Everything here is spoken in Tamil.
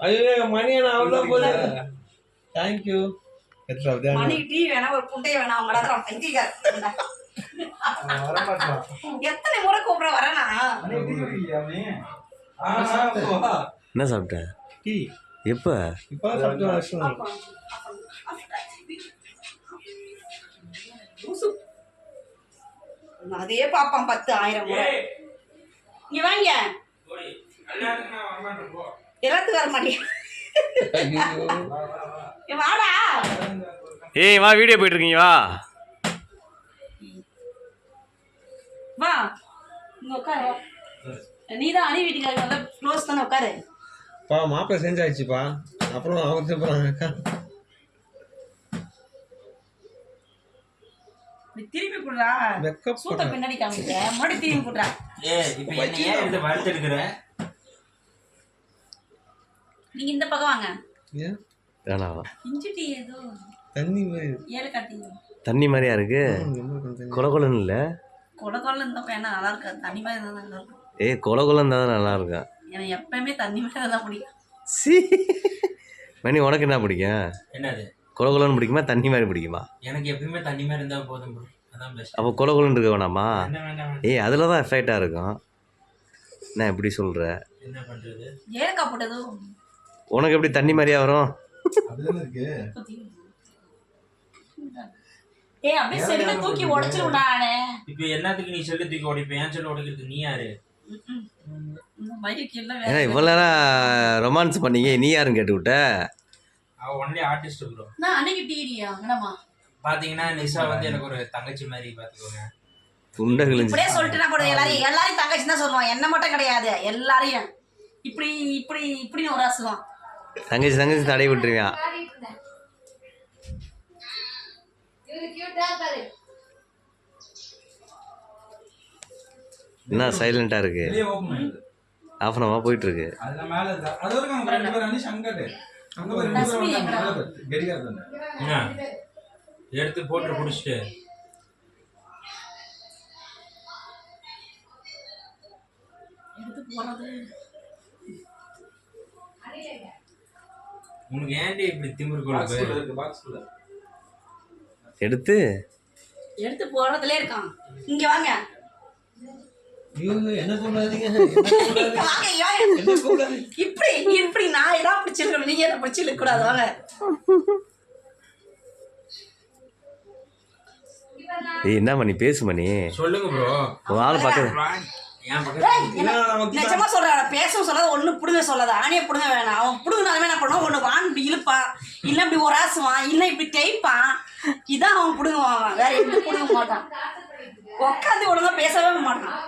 ஐயோ மணி நான் அவ்வளோதான் போகுது தேங்க்யூ மணி டீ வேணா ஒரு புண்டை வேணாம் அவங்கள பைத்தியக்கார எத்தனை முறை கூப்பிட வரேனா என்ன சாப்பிட்ட? டீ. எப்போ? இப்போ சாப்பிட்டு வருஷம். அதே பாப்பான் பத்து ஆயிரம் முறை. இங்க வாங்க. எல்லாத்துக்கும் வர மாட்டேன் வாடா. ஏய் வா வீடியோ போயிட்டு இருக்கீங்க வா. வா. இங்க உட்காரு நீ தான் அணி வீட்டுக்காரங்க க்ளோஸ் தானே உட்காரு. பா மாப்பிள்ளை செஞ்சாச்சுப்பா அப்புறம் அவங்க போகிறாங்க இப்படி திருப்பி குடுறா சூத்த. பின்னாடி காமிக்க மறுபடியும் திரும்பி குடுறா ஏ இப்போ என்ன ஏன் எடுத்து வறுத்தெடுக்கிற நீங்க இந்த பக்கம் வாங்க. ஏன்? வேணாம் இஞ்சி டீ ஏதோ. தண்ணி மாதிரி. ஏலக்காய் டீ தண்ணி மாதிரியா இருக்கு? ரொம்ப கொஞ்சம் கொல கொலன்னு இல்லை? கொள்ள இருந்தா வேணா நல்லா இருக்காது? தண்ணி மாதிரி இருந்தா நல்லா இருக்கும். ஏய் கொல கொலன்னு தான் நல்லா இருக்கும் எனக்கு எப்பவுமே தண்ணி மாதிரி தான் பிடிக்கும். சீ. மணி உனக்கு என்ன பிடிக்கும்? என்னது? கொல கொலன்னு பிடிக்குமா தண்ணி மாதிரி பிடிக்குமா? எனக்கு எப்பயுமே தண்ணி மாதிரி இருந்தால் போதும் bro. அதான் பெஸ்ட் அப்போ கொல கொலன்னு இருக்க வேணாமா. ஏய் அதில் தான் எஃபெக்டாக இருக்கும். என்ன எப்படி சொல்கிற என்ன பண்றது? ஏலக்காய் போட்டதும் உனக்கு எப்படி தண்ணி மாதிரியா வரும்? இப்போ என்னத்துக்கு நீ செல்லு தூக்கி உடைப்ப? ஏன் செல்லு உடைக்கிறதுக்கு நீ யாரு? ஏன்னா இவ்வளோ நேரம் ரொமான்ஸ் பண்ணீங்க. நீ யாருன்னு கேட்டு விட்ட? அவ ஒன்லி ஆர்டிஸ்ட் ப்ரோ பாத்தீங்கன்னா நிஷா வந்து எனக்கு ஒரு தங்கச்சி மாதிரி பாத்துக்கோங்க. துண்டை கிழிஞ்சு. இப்படியே சொல்லிட்டு கூட எல்லாரையும் எல்லாரையும் தங்கச்சி தான் சொல்லுவான். என்ன மட்டும் கிடையாது எல்லாரையும். இப்படி இப்படி இப்படின்னு ஒரு ஆசுவான் தங்கச்சி தங்கச்சி தடை விட்டுருவியான் என்ன சைலண்டா இருக்கு? ஆஃப் அன் போயிட்டு இருக்கு அதுல மேல இருக்கு. அது வரைக்கும் உனக்கு ஏன்டி இப்படி திமிரு குள்ள. எடுத்து. எடுத்து போறதுல இருக்கான். இங்க வாங்க. என்ன கூடாதீங்க என்ன இங்க வாங்க ஐயோ. என்ன கூடாது இப்படி இப்படி நான் ஏதாவது பிடிச்சிருக்கணும் நீங்க என்ன பிடிச்சிருக்க கூடாது வாங்க. ஏய் என்ன பண்ணி பேசு மணி சொல்லுங்க ப்ரோ ஆள் பக்கத்து நிஜமா சொல்றேன் பேசவும் சொல்லாத ஒண்ணு புடுங்க சொல்லாத ஆணியை புடுங்க வேணாம். அவன் புடுங்கினாலுமே என்ன பண்ணுவான்? ஒண்ணு வான் இப்படி இழுப்பான். இல்ல இப்படி ஒராசுவான் இல்ல இப்படி தேய்ப்பான். இதான் அவன் புடுங்குவான். வேற எதுவும் புடுங்க மாட்டான். உட்காந்து ஒழுங்கா பேசவே மாட்டான்.